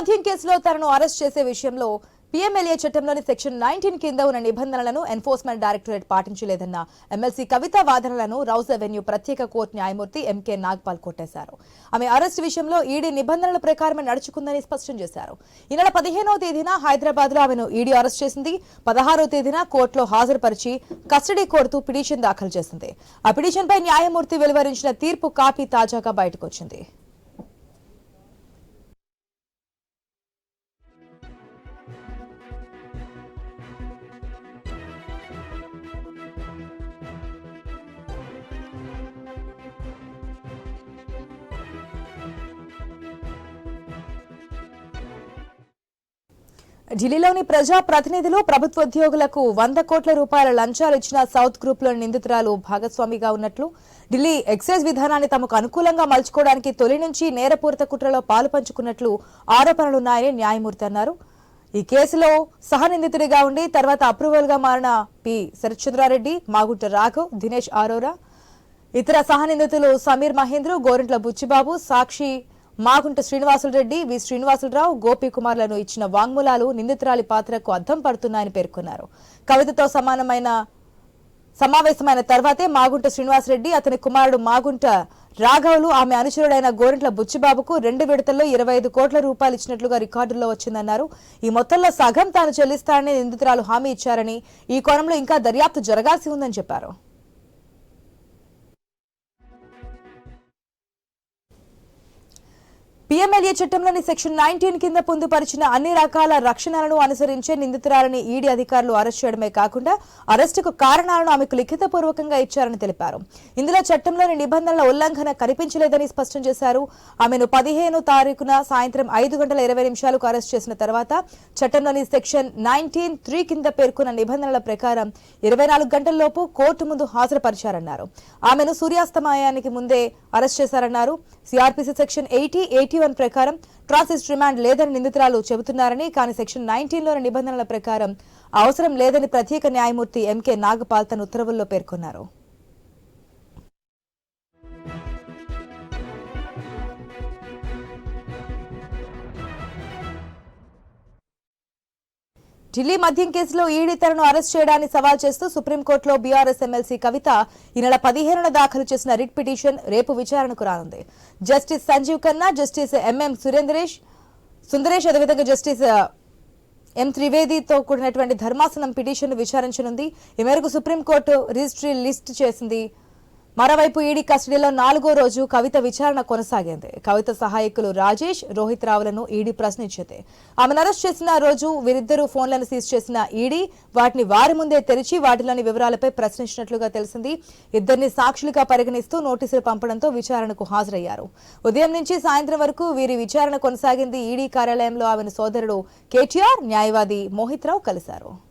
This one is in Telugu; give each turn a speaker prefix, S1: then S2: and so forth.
S1: మద్యం కేసులో తనను అరెస్ట్ చేసే విషయంలో పీఎంఎల్ఏ చట్టంలోని సెక్షన్ నైన్టీన్ కింద ఉన్న నిబంధనలను ఎన్ఫోర్స్మెంట్ డైరెక్టరేట్ పాటించలేదన్న ఎమ్మెల్సీ కవిత వాదనలను రౌజ్ అవెన్యూ ప్రత్యేక కోర్టు న్యాయమూర్తి ఎంకే నాగ్పాల్ కొట్టేశారు. ఆమె అరెస్ట్ విషయంలో ఈడీ నిబంధనల ప్రకారమే నడుచుకుందని స్పష్టం చేశారు. ఈ నెల పదిహేనవ తేదీన హైదరాబాద్లో ఆమెను ఈడీ అరెస్ట్ చేసింది. పదహారవ తేదీన కోర్టులో హాజరుపరిచి కస్టడీ కోరుతూ పిటిషన్ దాఖలు చేసింది. ఆ పిటిషన్ పై న్యాయమూర్తి వెలువరించిన తీర్పు కాపీ తాజాగా బయటకొచ్చింది. ఢిల్లీలోని ప్రజా ప్రతినిధులు ప్రభుత్వోద్యోగులకు వంద కోట్ల రూపాయల లంచాలు ఇచ్చిన సౌత్ గ్రూప్లోని నిందితురాలు భాగస్వామిగా ఉన్నట్లు ఢిల్లీ ఎక్సైజ్ విధానాన్ని తమకు అనుకూలంగా మలుచుకోవడానికి తొలి నుంచి నేరపూరిత కుట్రలో పాలు పంచుకున్నట్లు ఆరోపణలున్నాయని న్యాయమూర్తి అన్నారు. ఈ కేసులో సహనిందితుడిగా ఉండి తర్వాత అప్రూవల్గా మారిన పి. శరత్చంద్రారెడ్డి మాగుంట రాఘవ్ దినేష్ ఆరోరా ఇతర సహనిందితులు సమీర్ మహేంద్ర గోరింట్ల బుచ్చిబాబు సాక్షి మాగుంట శ్రీనివాసులరెడ్డి వి శ్రీనివాసులరావు గోపి కుమార్లను ఇచ్చిన వాంగ్మూలాలు నిందితురాలి పాత్రకు అద్దం పడుతున్నాయని పేర్కొన్నారు. కవితతో సమానమైన సమావేశమైన తర్వాతే మాగుంట శ్రీనివాసరెడ్డి అతని కుమారుడు మాగుంట రాఘవులు ఆమె అనుచరుడైన గోరింట్ల బుచ్చిబాబుకు రెండు విడతల్లో ఇరవై ఐదు కోట్ల రూపాయలు ఇచ్చినట్లుగా రికార్డుల్లో వచ్చిందన్నారు. ఈ మొత్తంలో సగం తాను చెల్లిస్తానని నిందితురాలు హామీ ఇచ్చారని ఈ కోణంలో ఇంకా దర్యాప్తు జరగాల్సి ఉందని చెప్పారు. పీఎంఎల్ఏ చట్టంలోని సెక్షన్ నైన్టీన్ కింద పొందుపరిచిన అన్ని రకాల రక్షణలను అనుసరించే నిందితురాలని ఈడీ అధికారులు అరెస్ట్ చేయడమే కాకుండా అరెస్టుకు కారణాలను ఆమెకు లిఖితపూర్వకంగా ఇచ్చారని తెలిపారు. ఇందులో చట్టంలోని నిబంధనల ఉల్లంఘన కనిపించలేదని స్పష్టం చేశారు. ఆమెను పదిహేను తారీఖున సాయంత్రం ఐదు గంటల ఇరవై నిమిషాలకు అరెస్ట్ చేసిన తర్వాత చట్టంలోని సెక్షన్ నైన్టీన్ త్రీ కింద పేర్కొన్న నిబంధనల ప్రకారం ఇరవై నాలుగు గంటల్లోపు కోర్టు ముందు హాజరుపరిచారన్నారు. ఆమెను సూర్యాస్తమయానికి ముందే అరెస్ట్ చేశారన్నారు. CrPC section eighty eighty one ప్రకారం ట్రాన్సిస్ రిమాండ్ లేదని నిందితురాలు చెబుతున్నారని కానీ సెక్షన్ నైన్టీన్లోని నిబంధనల ప్రకారం అవసరం లేదని ప్రత్యేక న్యాయమూర్తి ఎంకే నాగపాల్ తన ఉత్తర్వుల్లో పేర్కొన్నారు. ఢిల్లీ మద్యం కేసులో ఈడీ తనను అరెస్ట్ చేయడాన్ని సవాల్ చేస్తూ సుప్రీంకోర్టులో బీఆర్ఎస్ ఎమ్మెల్సీ కవిత ఈ నెల పదిహేనున దాఖలు చేసిన రిట్ పిటిషన్ రేపు విచారణకు రానుంది. Justice Sanjiv Khanna justice MM సురేంద్రేష్ సుందరేష్ అదేవిధంగా జస్టిస్ ఎం త్రివేదితో కూడినటువంటి ధర్మాసనం పిటిషన్ విచారించనుంది. ఈ మేరకు సుప్రీంకోర్టు రిజిస్ట్రీ లిస్ట్ చేసింది. మరోవైపు ఈడీ కస్టడీలో నాలుగో రోజు కవిత విచారణ కొనసాగింది. కవిత సహాయకులు రాజేష్ రోహిత్ రావులను ఈడీ ప్రశ్నించింది. ఆమెను అరెస్ట్ చేసిన రోజు వీరిద్దరూ ఫోన్లను సీజ్ చేసిన ఈడీ వాటిని వారి ముందే తెరిచి వాటిలోని వివరాలపై ప్రశ్నించినట్లుగా తెలిసింది. ఇద్దరిని సాక్షులుగా పరిగణిస్తూ నోటీసులు పంపడంతో విచారణకు హాజరయ్యారు. ఉదయం నుంచి సాయంత్రం వరకు వీరి విచారణ కొనసాగింది. ఈడీ కార్యాలయంలో ఆమెను సోదరుడు కేటీఆర్ న్యాయవాది మోహిత్ రావు కలిశారు.